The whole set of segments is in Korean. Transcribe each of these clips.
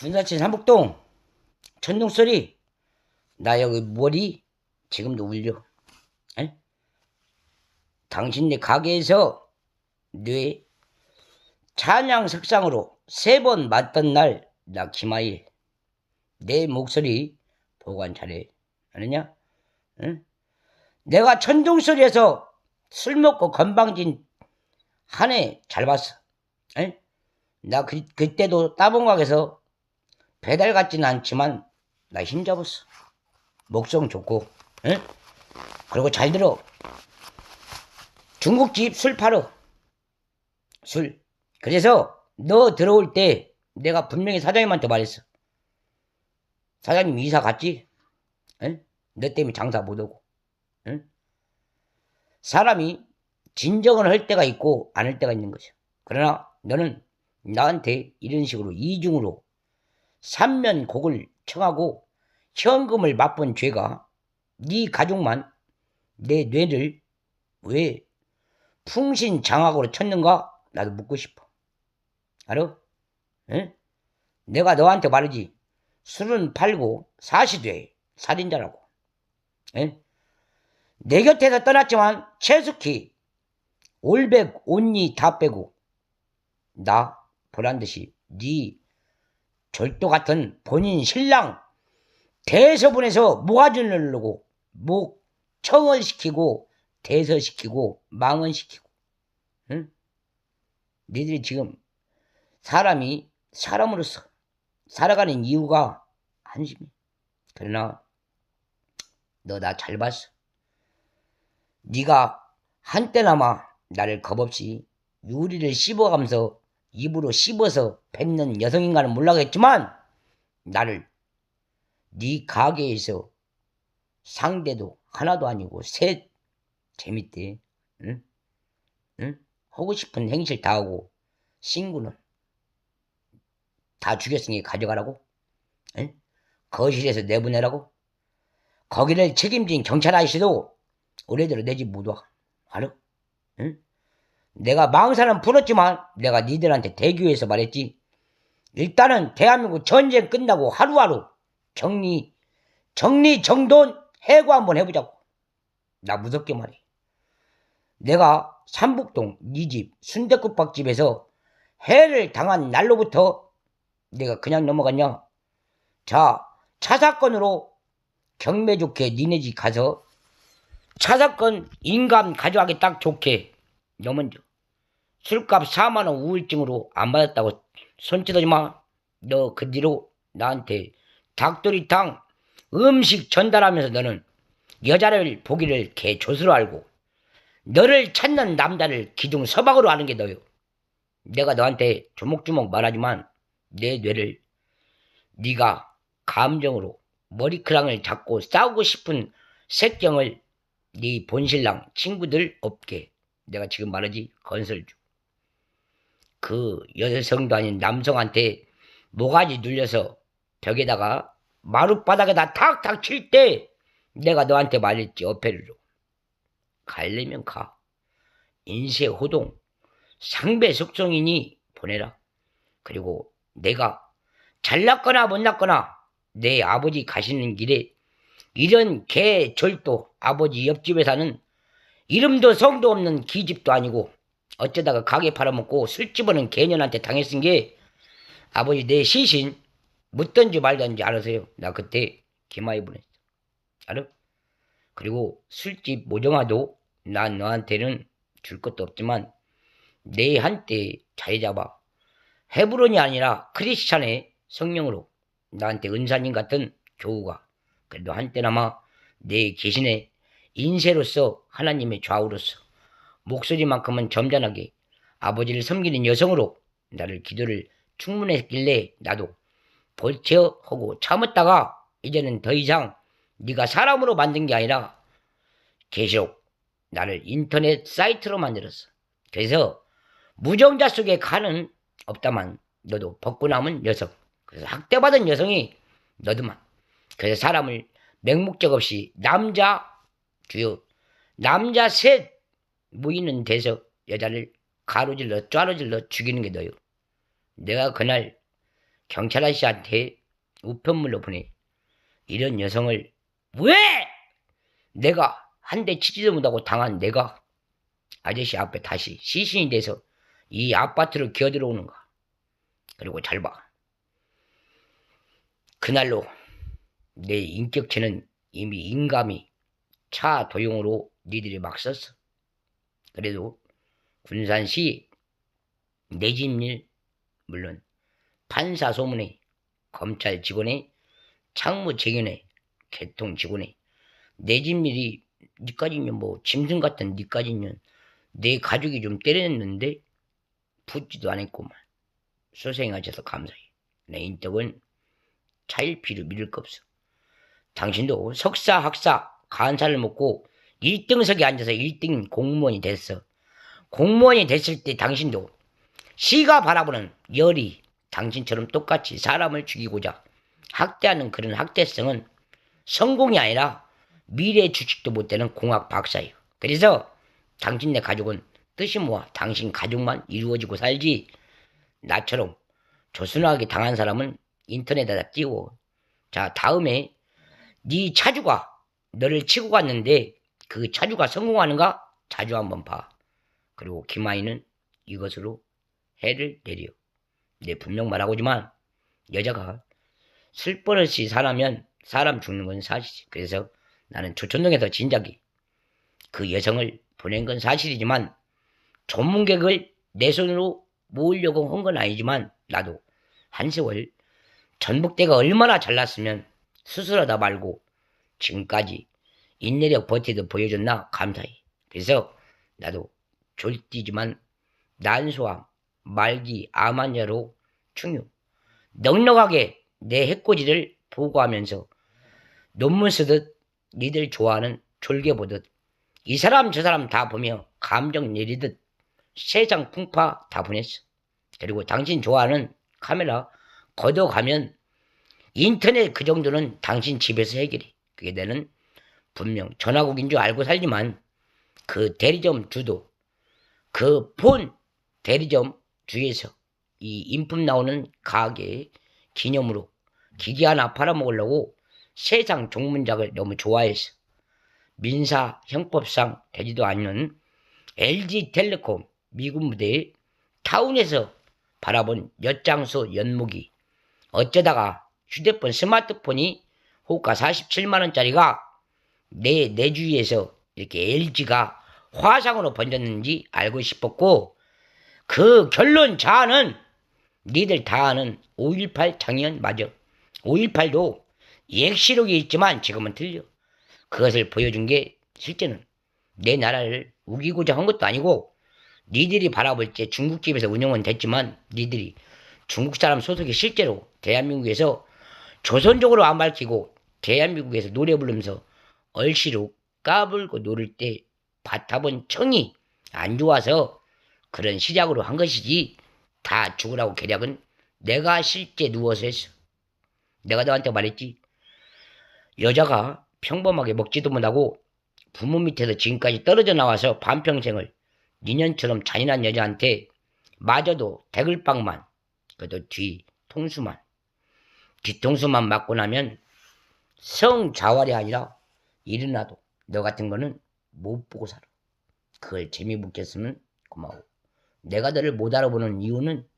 군사친 삼북동 천둥소리 나 여기 머리 지금도 울려 에? 당신네 가게에서 뇌 찬양 석상으로 세 번 맞던 날 나 김하일 내 목소리 보관 잘해 아느냐? 응? 내가 천둥소리에서 술 먹고 건방진 한 해 잘 봤어 에? 나 그, 그때도 따봉각에서 배달 같지는 않지만 나 힘잡았어. 목성 좋고, 응? 그리고 잘 들어. 중국집 술 팔어. 술. 그래서 너 들어올 때 내가 분명히 사장님한테 말했어. 사장님 이사 갔지? 응? 너 때문에 장사 못 오고. 응? 사람이 진정을 할 때가 있고 안 할 때가 있는 거죠. 그러나 너는 나한테 이런 식으로 이중으로 삼면곡을 청하고 현금을 맛본 죄가 네 가족만 내 뇌를 왜 풍신장악으로 쳤는가 나도 묻고 싶어. 알아? 응? 내가 너한테 말하지. 술은 팔고 사시돼 살인자라고. 응? 내 곁에서 떠났지만 최숙희 올백 온니 다 빼고 나 보란 듯이 네 절도 같은 본인 신랑 대서분에서 모아줄 누르고 목 청을 시키고 대서시키고 망언시키고 응? 니들이 지금 사람이 사람으로서 살아가는 이유가 한심해 그러나 너 나 잘 봤어 네가 한때나마 나를 겁없이 유리를 씹어가면서 입으로 씹어서 뱉는 여성인가는 몰라겠지만 나를 네 가게에서 상대도 하나도 아니고 셋 재밌대 응? 응? 하고 싶은 행실 다 하고 친구는 다 죽였으니 가져가라고 응? 거실에서 내보내라고 거기를 책임진 경찰 아저씨도 올해대로 내집 못 와 알아? 응? 내가 망사는 풀었지만 내가 니들한테 대교에서 말했지. 일단은 대한민국 전쟁 끝나고 하루하루 정리, 정리, 정돈, 해고 한번 해보자고. 나 무섭게 말해. 내가 삼북동 니 집 순대국밥집에서 해를 당한 날로부터 내가 그냥 넘어갔냐? 자, 차 사건으로 경매 좋게 니네 집 가서 차 사건 인감 가져가기 딱 좋게 너 먼저 술값 4만원 우울증으로 안 받았다고 손짓하지 마. 너 그 뒤로 나한테 닭도리탕 음식 전달하면서 너는 여자를 보기를 개 조수로 알고 너를 찾는 남자를 기둥 서박으로 아는 게 너요. 내가 너한테 조목조목 말하지만 내 뇌를 네가 감정으로 머리크랑을 잡고 싸우고 싶은 색경을 네 본신랑 친구들 없게 내가 지금 말하지 건설주. 그 여성도 아닌 남성한테 모가지 눌려서 벽에다가 마룻바닥에다 탁탁 칠 때 내가 너한테 말했지 어패르로 갈려면 가. 인쇄 호동 상배 속성이니 보내라. 그리고 내가 잘났거나 못났거나 내 아버지 가시는 길에 이런 개 절도 아버지 옆집에 사는 이름도 성도 없는 기집도 아니고 어쩌다가 가게 팔아먹고 술 집어는 개년한테 당했은 게 아버지 내 시신 묻던지 말던지 알아서요. 나 그때 기마이 보냈어. 알아? 그리고 술집 모정아도 난 너한테는 줄 것도 없지만 내 한때 자리 잡아 헤브론이 아니라 크리스찬의 성령으로 나한테 은사님 같은 교우가 그래도 한때나마 내 계신의 인세로서 하나님의 좌우로서 목소리만큼은 점잖하게 아버지를 섬기는 여성으로 나를 기도를 충분했길래 나도 벌채하고 참았다가 이제는 더 이상 네가 사람으로 만든 게 아니라 계속 나를 인터넷 사이트로 만들었어. 그래서 무정자 속에 간은 없다만 너도 벗고 남은 여성. 그래서 학대받은 여성이 너도만. 그래서 사람을 맹목적 없이 남자 주요 남자 셋 모이는 데서 여자를 가로질러 쪼아질러 죽이는 게 너요. 내가 그날 경찰 아저씨한테 우편물로 보내. 이런 여성을 왜 내가 한 대 치지도 못하고 당한 내가 아저씨 앞에 다시 시신이 돼서 이 아파트로 기어들어오는가. 그리고 잘 봐. 그날로 내 인격체는 이미 인감이 차 도용으로 니들이 막 썼어. 그래도 군산시 내 집일 물론 판사 소문에 검찰 직원에 창무 직원에 개통 직원에 내 집일이 니까지면 뭐 짐승 같은 니까지면 내 가족이 좀 때렸는데 붙지도 않았구만. 수생하셔서 감사해. 내 인덕은 차일피로 믿을 거 없어. 당신도 석사, 학사, 간사를 먹고 1등석에 앉아서 1등 공무원이 됐어. 공무원이 됐을 때 당신도 시가 바라보는 열이 당신처럼 똑같이 사람을 죽이고자 학대하는 그런 학대성은 성공이 아니라 미래 주식도 못 되는 공학 박사예요. 그래서 당신네 가족은 뜻이 모아 당신 가족만 이루어지고 살지 나처럼 조순하게 당한 사람은 인터넷에다 띄워. 자 다음에 네 차주가 너를 치고 갔는데 그 차주가 성공하는가 자주 한번 봐. 그리고 김아이는 이것으로 해를 내려. 내 분명 말하고지만 여자가 슬퍼없이 사라면 사람 죽는 건 사실이지. 그래서 나는 조천동에서 진작에 그 여성을 보낸 건 사실이지만 전문객을 내 손으로 모으려고 한 건 아니지만 나도 한 세월 전북대가 얼마나 잘났으면 수술하다 말고 지금까지 인내력 버티듯 보여줬나 감사해. 그래서 나도 졸띠지만 난소암, 말기, 암환자로 충유. 넉넉하게 내 해코지를 보고하면서 논문 쓰듯 니들 좋아하는 졸개 보듯 이 사람 저 사람 다 보며 감정 내리듯 세상 풍파 다 보냈어. 그리고 당신 좋아하는 카메라 걷어가면 인터넷 그 정도는 당신 집에서 해결해. 그게 나는 분명 전화국인 줄 알고 살지만 그 대리점 주도 그폰 대리점 주에서 이 인품 나오는 가게 기념으로 기계 하나 팔아먹으려고 세상 종문작을 너무 좋아해서 민사 형법상 되지도 않는 LG텔레콤 미군 무대에 타운에서 바라본 엿장수 연목이 어쩌다가 휴대폰 스마트폰이 호가 47만원짜리가 내, 내 주위에서 이렇게 LG가 화상으로 번졌는지 알고 싶었고 그 결론 자아는 니들 다 아는 5.18 장현 맞아. 5.18도 옛시록이 있지만 지금은 틀려. 그것을 보여준 게 실제는 내 나라를 우기고자 한 것도 아니고 니들이 바라볼 때 중국집에서 운영은 됐지만 니들이 중국 사람 소속이 실제로 대한민국에서 조선적으로 안 밝히고 대한민국에서 노래 부르면서 얼씨로 까불고 노를 때 바타본 청이 안 좋아서 그런 시작으로 한 것이지 다 죽으라고 계략은 내가 실제 누워서 했어. 내가 너한테 말했지. 여자가 평범하게 먹지도 못하고 부모 밑에서 지금까지 떨어져 나와서 반평생을 니년처럼 잔인한 여자한테 마저도 대글빵만 그래도 뒤 통수만 뒤통수만 맞고 나면 성자활이 아니라 일어나도 너 같은 거는 못 보고 살아. 그걸 재미붙겠으면 고마워. 내가 너를 못 알아보는 이유는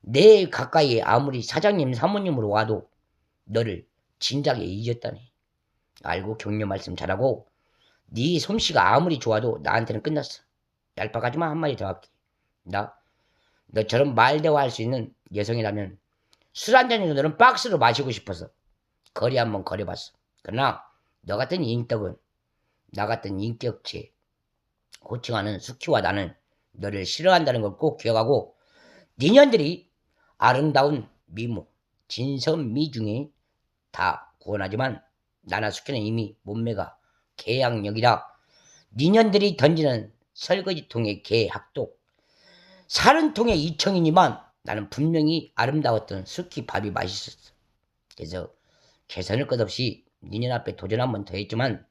내 가까이에 아무리 사장님 사모님으로 와도 너를 진작에 잊었다니. 알고 격려 말씀 잘하고 네 솜씨가 아무리 좋아도 나한테는 끝났어. 얄팍하지만 한마디 더 할게. 나 너처럼 말대화할 수 있는 여성이라면 술 한 잔이라도 너는 박스로 마시고 싶어서 거리 한번 거려봤어. 그러나 너 같은 인덕은 나 같은 인격체 호칭하는 수키와 나는 너를 싫어한다는 걸 꼭 기억하고 니년들이 아름다운 미모 진선미 중에 다 구원하지만 나나 수키는 이미 몸매가 개양력이라 니년들이 던지는 설거지통의 개학독 사른통의 이청이지만 나는 분명히 아름다웠던 스키 밥이 맛있었어. 그래서 개선할 것 없이 니년 앞에 도전 한 번 더 했지만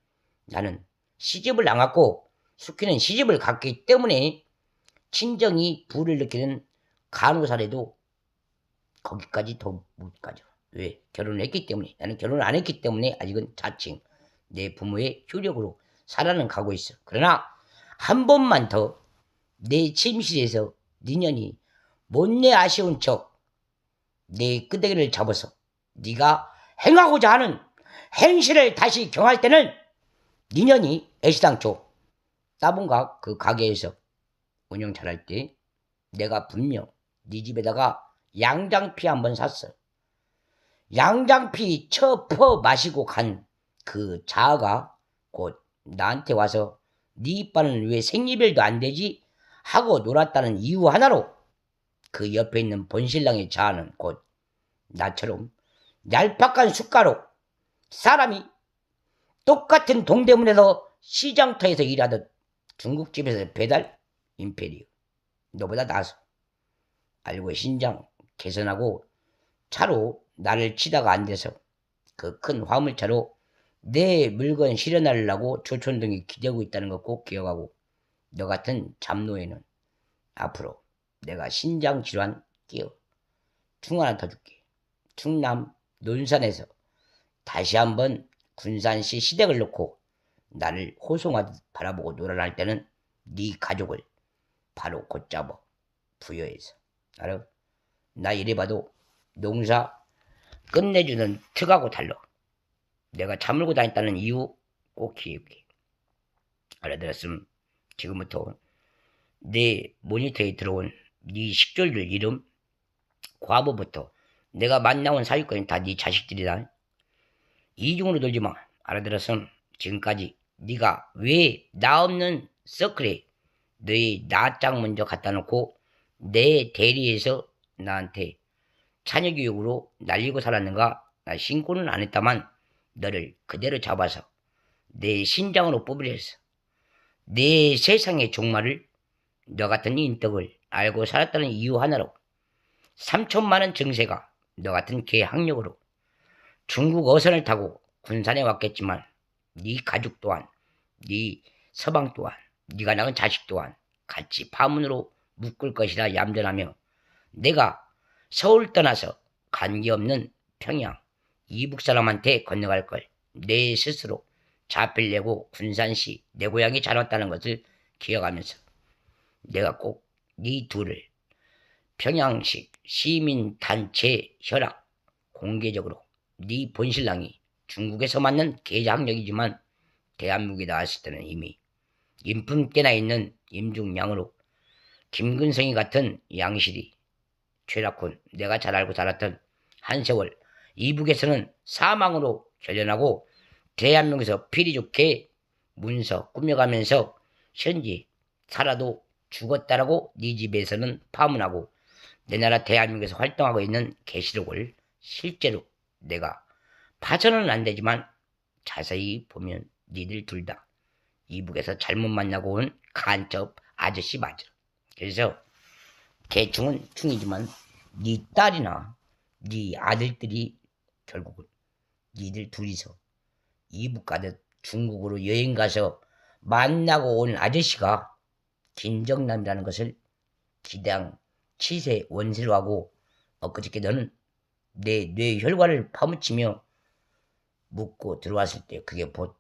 나는 시집을 안 갔고 수키는 시집을 갔기 때문에 친정이 부를 느끼는 간호사래도 거기까지 더 못 가죠. 왜? 결혼을 했기 때문에. 나는 결혼을 안 했기 때문에 아직은 자칭 내 부모의 효력으로 살아는 가고 있어. 그러나 한 번만 더 내 침실에서 니년이 못내 아쉬운 척 내 끄대기를 잡아서 네가 행하고자 하는 행실을 다시 경할 때는 니년이 애시당초 따봉각 그 가게에서 운영 잘할 때 내가 분명 네 집에다가 양장피 한 번 샀어. 양장피 쳐퍼 마시고 간 그 자아가 곧 나한테 와서 네 이빠는 왜 생리별도 안 되지 하고 놀았다는 이유 하나로 그 옆에 있는 본신랑의 자아는 곧 나처럼 얄팍한 숟가로 사람이 똑같은 동대문에서 시장터에서 일하던 중국집에서 배달 임페리오 너보다 나서 알고 신장 개선하고 차로 나를 치다가 안 돼서 그 큰 화물차로 내 물건 실어나르려고 조촌동이 기대고 있다는 거꼭 기억하고 너 같은 잡노에는 앞으로 내가 신장 질환 끼어 충 하나 더 줄게. 충남 논산에서 다시 한번 군산시 시댁을 놓고 나를 호송하듯 바라보고 놀아날 때는 네 가족을 바로 곧잡아 부여해서 알아? 나 이래 봐도 농사 끝내주는 특하고 달러. 내가 자물고 다녔다는 이유 꼭 기억해. 알아들었음 지금부터 내 모니터에 들어온 네 식졸들 이름, 과부부터 내가 만나온 사육권이 다네 자식들이다. 이중으로 놀지 마. 알아들었음 지금까지 네가 왜 나 없는 서클에 너의 나짱 먼저 갖다 놓고 내 대리에서 나한테 자녀 교육으로 날리고 살았는가? 나 신고는 안 했다만 너를 그대로 잡아서 내 신장으로 뽑으려 했어. 내 세상의 종말을 너 같은 인덕을 알고 살았다는 이유 하나로 3천만 원 증세가 너 같은 개 학력으로 중국 어선을 타고 군산에 왔겠지만 네 가족 또한 네 서방 또한 네가 낳은 자식 또한 같이 파문으로 묶을 것이라 얌전하며 내가 서울 떠나서 관계 없는 평양 이북 사람한테 건너갈 걸 내 스스로 자필 내고 군산시 내 고향에 잘 왔다는 것을 기억하면서 내가 꼭 네 둘을 평양식 시민단체 혈압 공개적으로 네 본신랑이 중국에서 맞는 계장력이지만 대한민국에 나왔을 때는 이미 인품께나 있는 임중양으로 김근성이 같은 양실이 최락훈 내가 잘 알고 살았던 한세월 이북에서는 사망으로 결연하고 대한민국에서 필이 좋게 문서 꾸며가면서 현재 살아도 죽었다라고 네 집에서는 파문하고 내 나라 대한민국에서 활동하고 있는 계시록을 실제로 내가 봐서는 안 되지만 자세히 보면 니들 둘 다 이북에서 잘못 만나고 온 간첩 아저씨 맞아. 그래서 대충은 충이지만 네 딸이나 네 아들들이 결국은 니들 둘이서 이북 가듯 중국으로 여행 가서 만나고 온 아저씨가 김정남이라는 것을 기당 치세 원세로 하고 엊그저께 너는 내 뇌 혈관을 파묻히며 묻고 들어왔을 때 그게 곧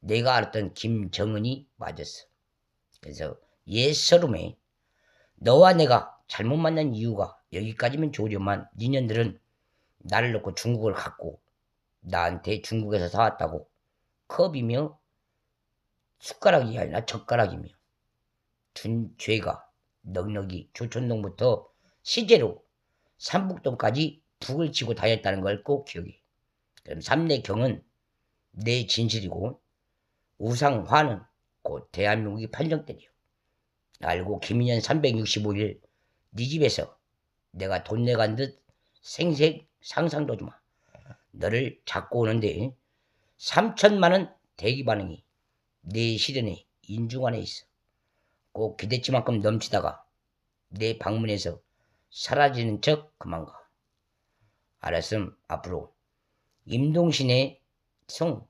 내가 알았던 김정은이 맞았어. 그래서 옛 서름에 너와 내가 잘못 만난 이유가 여기까지면 좋으려만 니년들은 나를 놓고 중국을 갔고 나한테 중국에서 사왔다고 컵이며 숟가락이 아니라 젓가락이며 준 죄가 넉넉히 조촌동부터 시제로 삼북동까지 북을 치고 다녔다는 걸 꼭 기억해. 그럼 삼내경은 내 진실이고 우상화는 곧 대한민국이 판정때려. 알고 김인년 365일 네 집에서 내가 돈 내간 듯 생색 상상도 하지 마. 너를 잡고 오는데 3천만 원 대기 반응이 내 시련에 인중 안에 있어. 꼭 기대치만큼 넘치다가 내 방문에서 사라지는 척 그만 가. 알았음 앞으로. 임동신의 성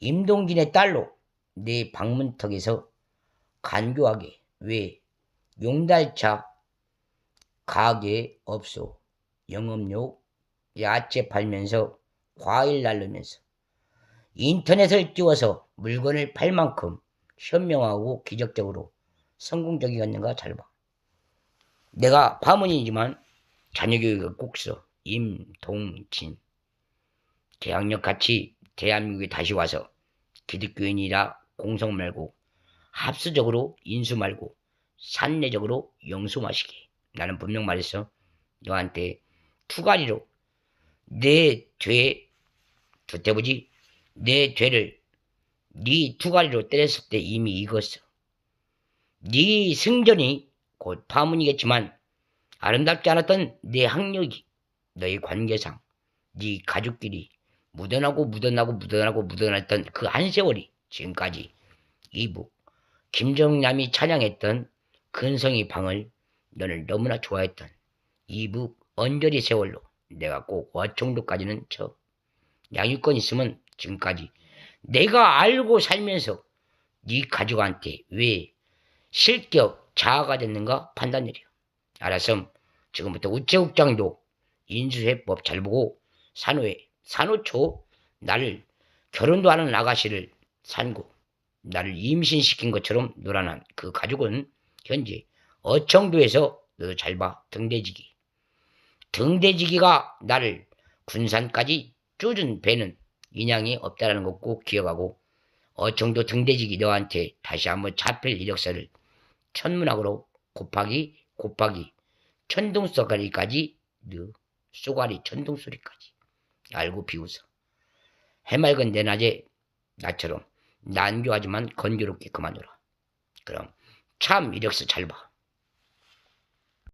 임동진의 딸로 내 방문턱에서 간교하게. 왜? 용달차 가게 없소. 영업용 야채 팔면서 과일 날르면서. 인터넷을 띄워서 물건을 팔 만큼 현명하고 기적적으로 성공적이었는가 잘 봐. 내가 파문이지만 자녀 교육을 꼭 써. 임동진. 대학력 같이 대한민국에 다시 와서 기득교인이라 공성 말고 합수적으로 인수 말고 산내적으로 영수 마시게. 나는 분명 말했어. 너한테 투가리로 내 죄, 두태보지 내 죄를 네 투가리로 때렸을 때 이미 익었어. 네 승전이 곧 파문이겠지만 아름답지 않았던 내 학력이 너의 관계상 네 가족끼리 묻어나고 묻어나고 묻어나고 묻어났던 그 한 세월이 지금까지 이북 김정남이 찬양했던 근성이 방을 너를 너무나 좋아했던 이북 언저리 세월로 내가 꼭 어청도까지는 쳐 양육권 있으면 지금까지 내가 알고 살면서 네 가족한테 왜 실격 자아가 됐는가 판단 내려. 알았음. 지금부터 우체국장도 인수해법 잘 보고 산후에 산후초 나를 결혼도 하는 아가씨를 산고 나를 임신시킨 것처럼 놀아난 그 가족은 현재 어청도에서 너도 잘 봐 등대지기 등대지기가 나를 군산까지 쭈준 배는 인양이 없다라는 거꼭 기억하고 어청도 등대지기 너한테 다시 한번 잡힐 이력서를 천문학으로 곱하기 곱하기 천둥소가리까지 너 쏘가리 천둥소리까지. 알고 비웃어. 해맑은 내 낮에 나처럼 난교하지만 건조롭게 그만둬라. 그럼 참 이력서 잘 봐.